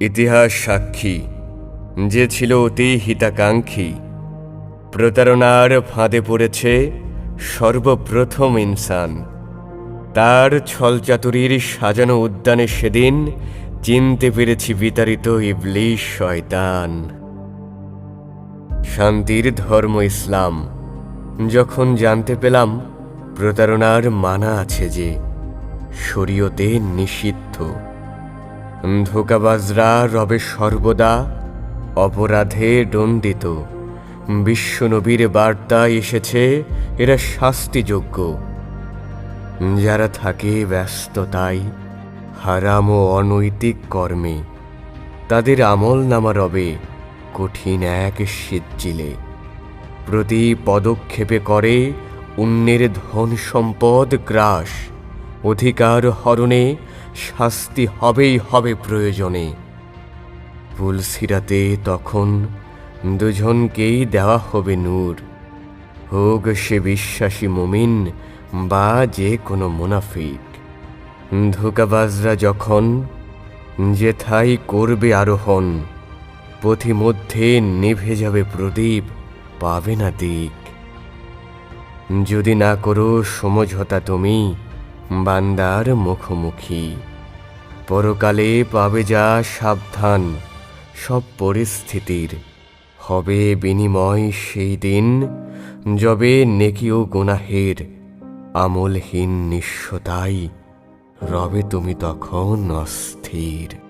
ইতিহাস সাক্ষী, যে ছিল অতি হিতাকাঙ্ক্ষী। প্রতারণার ফাঁদে পড়েছে সর্বপ্রথম ইনসান। তার ছলচাতুরির সাজানো উদ্যানে সেদিন চিনতে পেরেছি বিতাড়িত ইবলিশ শয়তান। শান্তির ধর্ম ইসলাম, যখন জানতে পেলাম প্রতারণার মানা আছে যে শরীয়তে নিষিদ্ধ। ধোকাবাজরা রবে সর্বদা অপরাধে দণ্ডিত। বিশ্বনবীর বার্তা এসেছে, এরা শাস্তিযোগ্য। যারা থাকে ব্যস্ততায়, হারাম ও অনৈতিক কর্মে, তাদের আমল নামা রবে কঠিন এক সিজ্জিলে প্রতি পদক্ষেপে করে অন্যের ধন সম্পদ গ্রাস। অধিকার হরণে শাস্তি হবেই হবে প্রয়োজনে। পুলসিরাতে তখন দুজনকেই দেওয়া হবে নূর। হোক সে বিশ্বাসী মুমিন বা যে কোনো মুনাফিক। ধোকাবাজরা যখন যেথাই করবে আরোহণ, পথিমধ্যে নিভে যাবে প্রদীপ, পাবে না দিক। যদি না করো, সমঝোতা তুমি। বান্দার মুখোমুখি। পরকালে পাবে যা সাবধান, সব পরিস্থিতির। হবে বিনিময় সেই দিন যবে নেকি ও গুনাহের আমলহীন নিঃস্বতাই রবে তুমি তখন অস্থির।